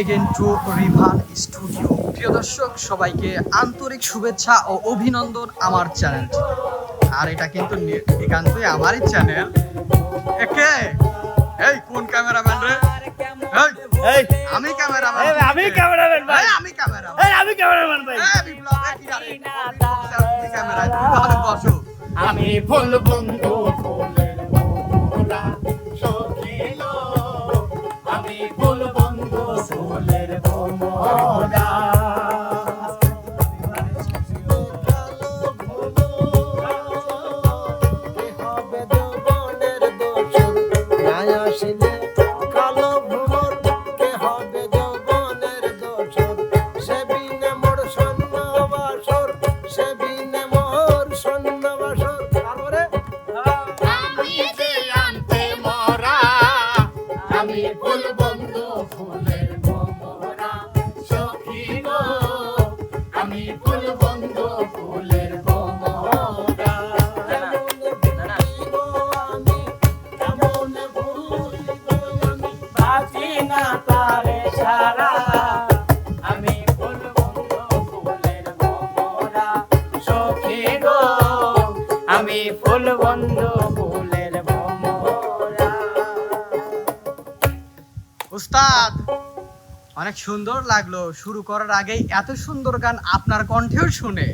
Again two Rivan studio প্রিয় দর্শক সবাইকে আন্তরিক শুভেচ্ছা ও অভিনন্দন আমার চ্যানেলটি আর এটা কিন্তু একান্তই আমারই চ্যানেল। একে? এই কোন ক্যামেরাম্যান রে? এই আমি ক্যামেরাম্যান। আমি cameraman ভাই। আমি ক্যামেরাম্যান। এই আমি ক্যামেরাম্যান ভাই। এই বিপ্লব কি রে ক্যামেরা তুমি বসো। আমি ফুল বন্ধু। আমি ফুল বন্ধু ফুলের উস্তাদ অনেক সুন্দর লাগল। শুরু করার আগেই এত সুন্দর গান আপনার কণ্ঠেও শুনে।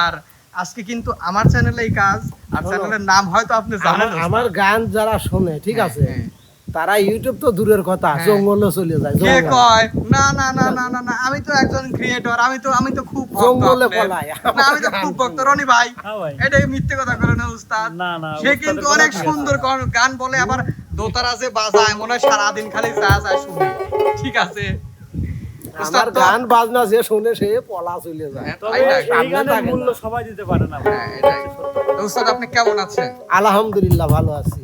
আর আজকে কিন্তু আমার চ্যানেলে এই কাজ। আর। চ্যানেলের নাম হয়তো আপনি জানেন আমার- আমার গান যারা শুনে ঠিক হ্যাঁ, আছে হ্যাঁ। তারা ইউটিউব তো দূরের কথা হ্যাঁ। জঙ্গলে চলে যায় কে কয়? না না না না না না আমি তো একজন ক্রিয়েটর আমি তো আমি তো খুব জঙ্গলে। পলায়। না আমি তো খুব ভক্ত। রনি ভাই হ্যাঁ। এটাই মিথ্যে কথা করে না উস্তাদ। না, না, সে কিন্তু অনেক সুন্দর গান- বলে আবার দোতারা যে বাজায় মনে হয় সারাদিন খালি চা চা শুনে। ঠিক আছে। আমার গান বাজনা যে শুনে সে পলা চলে যায়। হ্যাঁ, মূল্য সবাই দিতে পারে না। উস্তাদ আপনি কেমন আছেন? আলহামদুলিল্লাহ ভালো আছি।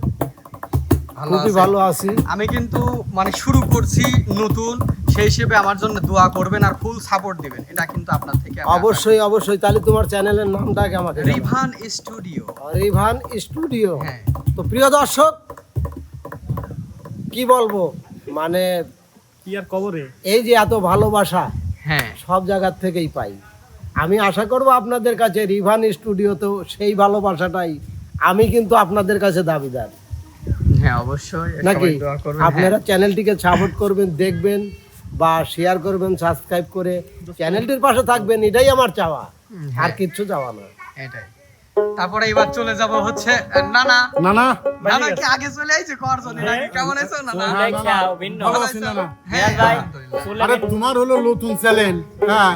খুবই ভালো আছি। আমি কিন্তু মানে শুরু করছি নতুন সেই হিসেবে আমার জন্য দোয়া করবেন আর ফুল সাপোর্ট দিবেন। এটা কিন্তু আপনার থেকে অবশ্যই অবশ্যই। তাহলে তোমার চ্যানেলের নামটা আমাকে। রিভান স্টুডিও। রিভান স্টুডিও। হ্যাঁ। তো প্রিয় দর্শক কি বলব? মানে কি আর কবরে এই যে এত ভালোবাসা হ্যাঁ। সব জায়গার থেকেই পাই। আমি আশা করব আপনাদের কাছে রিভান স্টুডিওতেও সেই ভালোবাসাটাই আমি কিন্তু আপনাদের কাছে দাবিদার। হ্যাঁ অবশ্যই। নাকি? করবেন, আপনারা হ্যাঁ। চ্যানেলটিকে সাপোর্ট করবেন দেখবেন বা শেয়ার করবেন সাবস্ক্রাইব করে। চ্যানেলটির পাশে থাকবেন এটাই আমার চাওয়া। আর হ্যাঁ, কিচ্ছু চাওয়া না। এটাই। তারপরে এবার চলে যাব হচ্ছে নানা। নানা? নানা কি আগে চলে আইছে? কর করজনি নাকি কেমন আছো নানা? ভালো আছি না না হ্যাঁ ভাই। আরে তোমার হলো নতুন চ্যালেঞ্জ হ্যাঁ?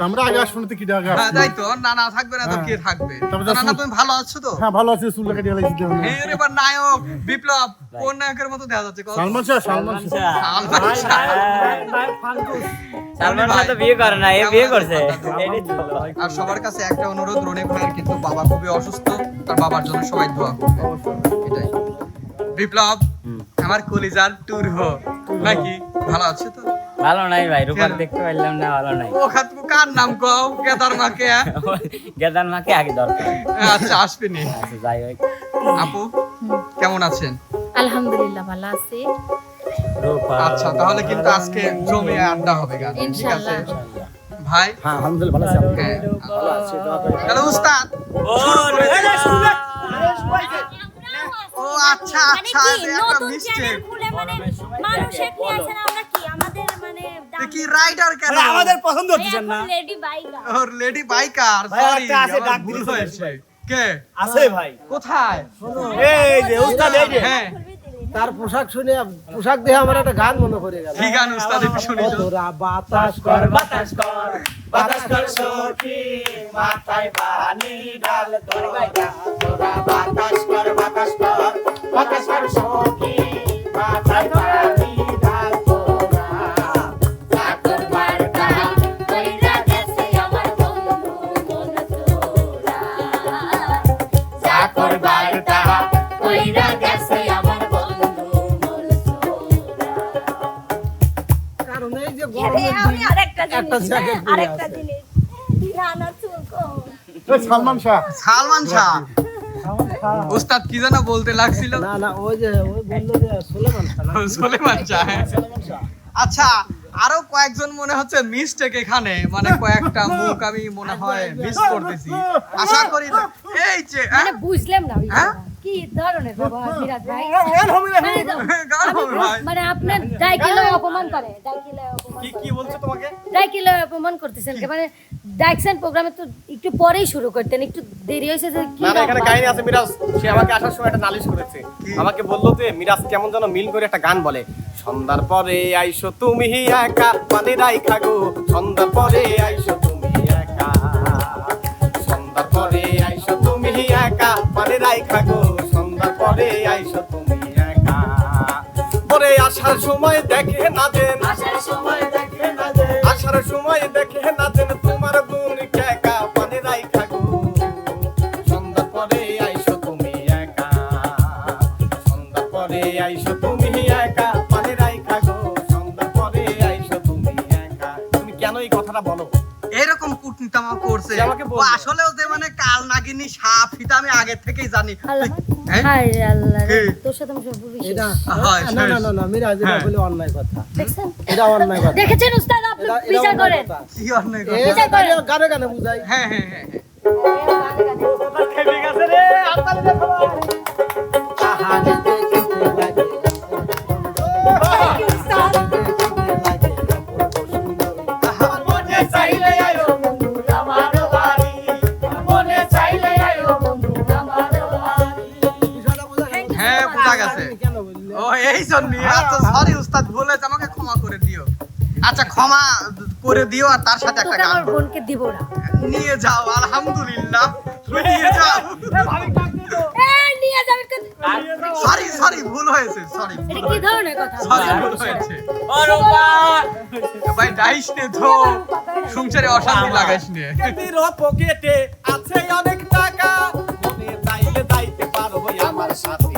আমরা আগে আসব না কি আগে হ্যাঁ তাই তো নানা থাকবে না তো হ্যাঁ। কে থাকবে? নানা তুমি ভালো আছো তো? হ্যাঁ ভালো আছি চুল কেটে দেবো হ্যাঁ এবার নায়ক বিপ্লব। কোন নায়কের মতো দেখা যাচ্ছে? সালমান শাহ সালমান শাহ। সালমান শাহ। তো বিয়ে করে না এ বিয়ে করছে। আর সবার কাছে একটা অনুরোধ রনি ভাইয়ের কিন্তু বাবা খুবই অসুস্থ তার বাবার জন্য সবাই দোয়া করবে। এটাই। বিপ্লব আমার কলিজার ট্যুর হো। নাকি? ভালো আছে তো? ভালো নাই ভাই রূপার দেখতে পারলাম না ভালো নাই। ও খাত কার নাম কও? কেদার মাকে হ্যাঁ? গেদান মাকে আগে দরকার। আচ্ছা আসবে নি। আচ্ছা, যাই হোক। আপু কেমন আছেন? আলহামদুলিল্লাহ ভালো আছি। আচ্ছা তাহলে কিন্তু আজকে জমে আড্ডা হবে গান। ঠিক আছে? ইনশাআল্লাহ ভাই? হ্যাঁ আলহামদুলিল্লাহ ভালো আছি হ্যাঁ। ভালো আছি, তাহলে উস্তাদ ও, আচ্ছা আচ্ছা মানে এটা একটা নতুন মিস্টেক খুলে মানে মানুষ এখানে আছে না আমরা কি? আমাদের মানে কি রাইডার কেন? আরে আমাদের পছন্দ হচ্ছে না। লেডি বাইকা ওর লেডি বাইকার সরি আছে, ডাক ভুল হয়েছে। কে? আছে ভাই। কোথায়? এই যে উস্তাদ এই যে। হ্যাঁ। তার পোশাক শুনে পোশাক দেখে আমার একটা গান মনে করে গেল। কি গান উস্তাদ একটু শুনি তোরা বাতাস কর বাতাস কর বাতাস কর সখী মাথায় পানি ডাল তোর। বাতাস কর বাতাস কর বাতাস কর সখী মাথায় পানি ডাল তোরা। চাকর বারকা কইরা গেছে আমার বন্ধু মন তোরা চাকর বারকা কইরা একটা জ্যাকেট আরেকটা জিনিস দিহানা চুল কম এই সালমান শাহ। সালমান শাহ। উস্তাদ কি যেন বলতে লাগছিল? না না ওই যে ওই বলল যে সুলেমান শাহ সুলেমান শাহ হ্যাঁ। আচ্ছা আরও কয়েকজন মনে হচ্ছে মিস্টেক এখানে। মানে কয়েকটা মুখ আমি মনে হয় মিস করতেছি। আশা করি এই যে মানে হ্যাঁ? বুঝলাম না? কি ধরনের ব্যবহার ভাই। মানে। মানে আপনার ডাইকেলে অপমান করে ডাইকেলে অপমান কি কি বলছো তোমাকে? ডাইকেলে অপমান করতেছেন মানে ডাইকশন প্রোগ্রামে তো একটু পরেই শুরু করতেন একটু দেরি হয়েছে যে কি না এখানে কাহিনী আছে মিরাজ। সে আমাকে আসার সময় একটা নালিশ করেছে। আমাকে বলল যে মিরাজ কেমন যেন মিল করে একটা গান বলে। সন্ধ্যার পরে আইসো তুমি একা পানি রাইখা গো। সন্ধ্যার পরে আইসো তুমি একা। সন্ধ্যার পরে আইসো তুমি একা পানি রাইখা গো। সন্ধ্যার পরে আইসো তুমি একা। পরে আসার সময় দেখে না দেন আসার সময় দেখে না দেন আসার সময় দেখে আগে থেকেই জানি। হ্যাঁ? হায়? তোর সাথে হয়, না না না না মিরাজ এটা হ্যাঁ। বলে অন্যায় কথা। এটা অন্যায় কথা। দেখেছেন উস্তাদ আপনি? বিচার করেন। কি অন্যায় কথা? গানে গানে বুঝাই। হ্যাঁ হ্যাঁ হ্যাঁ করে দিও আর তার সাথে একটা গান বোনকে দিব না। নিয়ে যাও আলহামদুলিল্লাহ। তুমি নিয়ে যাও। এই নিয়ে কেন? সরি সরি ভুল হয়েছে সরি এটা কি ধরনের কথা? সরি ভুল হয়েছে। ও রূপা! ভাই ডাইস নে তো। সংসারে অশান্তি লাগাইস নে। কেন্দ্র পকেটে আছে অনেক টাকা। মনে চাইলে যাইতে পারব আমার সাথে।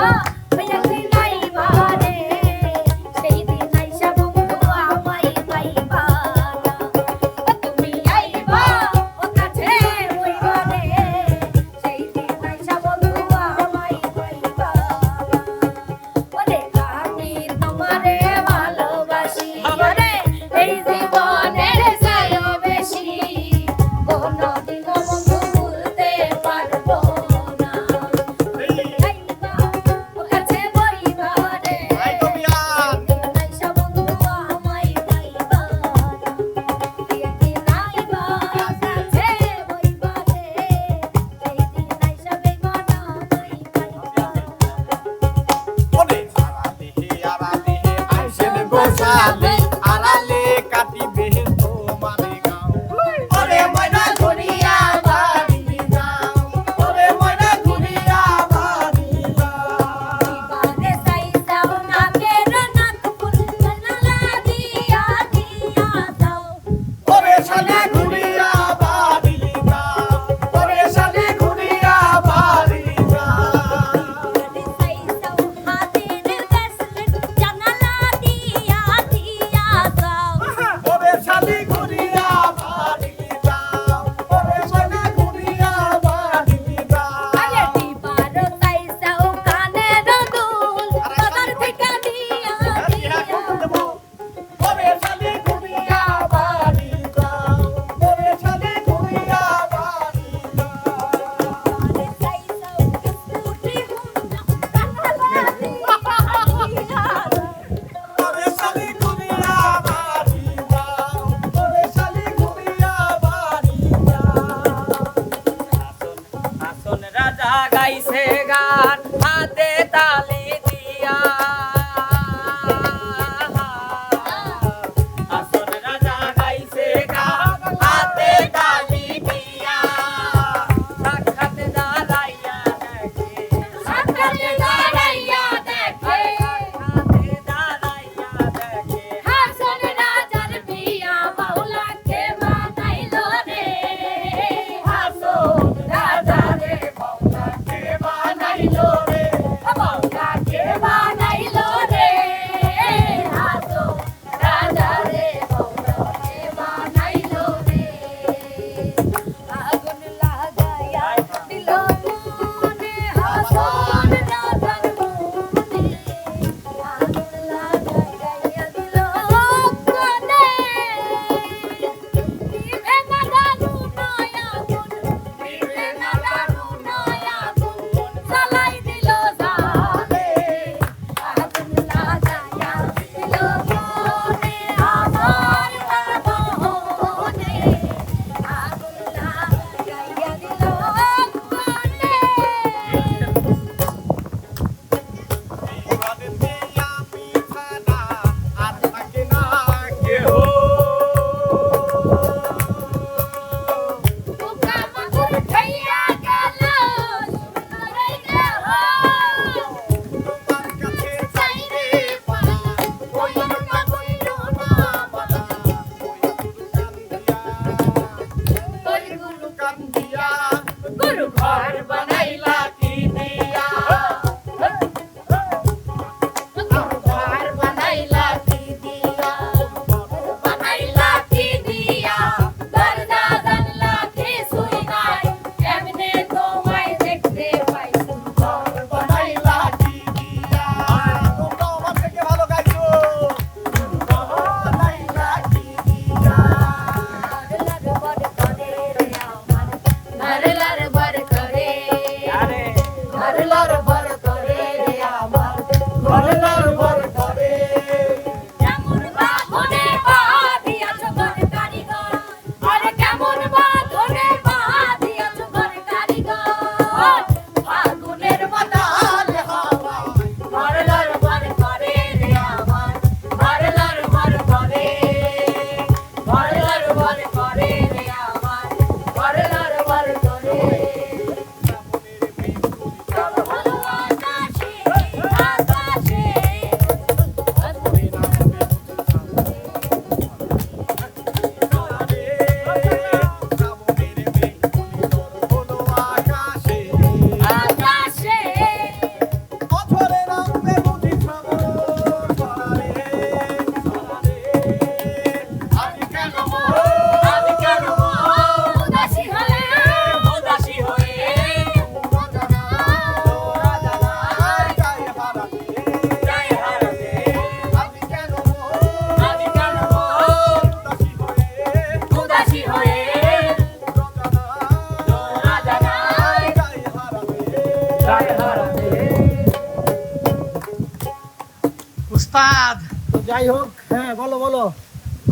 ওই সাথে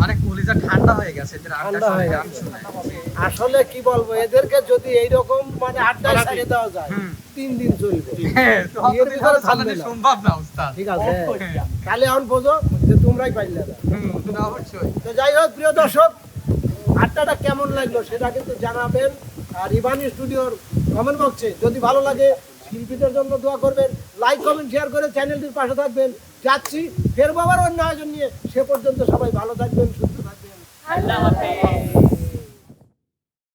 অনেক কলিজা ঠান্ডা হয়ে গেছে এদের ঠান্ডা হয়ে গেছে। আসলে কি বলব এদেরকে যদি এইরকম মানে আড্ডায় ছেড়ে দেওয়া যায় তিন দিন চলবে। হ্যাঁ, এর ভিতরে। সম্ভব না ঠিক আছে হ্যাঁ। তাহলে এখন বোঝো যে তোমরাই পাইলে না। না, অবশ্যই। তো যাই হোক প্রিয় দর্শক আড্ডাটা কেমন লাগল সেটা কিন্তু জানাবেন। আর ইভানি স্টুডিওর কমেন্ট বক্সে যদি ভালো লাগে শিল্পীদের জন্য দোয়া করবেন। লাইক কমেন্ট শেয়ার করে চ্যানেলটির পাশে থাকবেন। যাচ্ছি ফের আবার অন্য আয়োজন নিয়ে। সে পর্যন্ত সবাই ভালো থাকবেন, সুস্থ থাকবেন। আল্লাহ হাফেজ।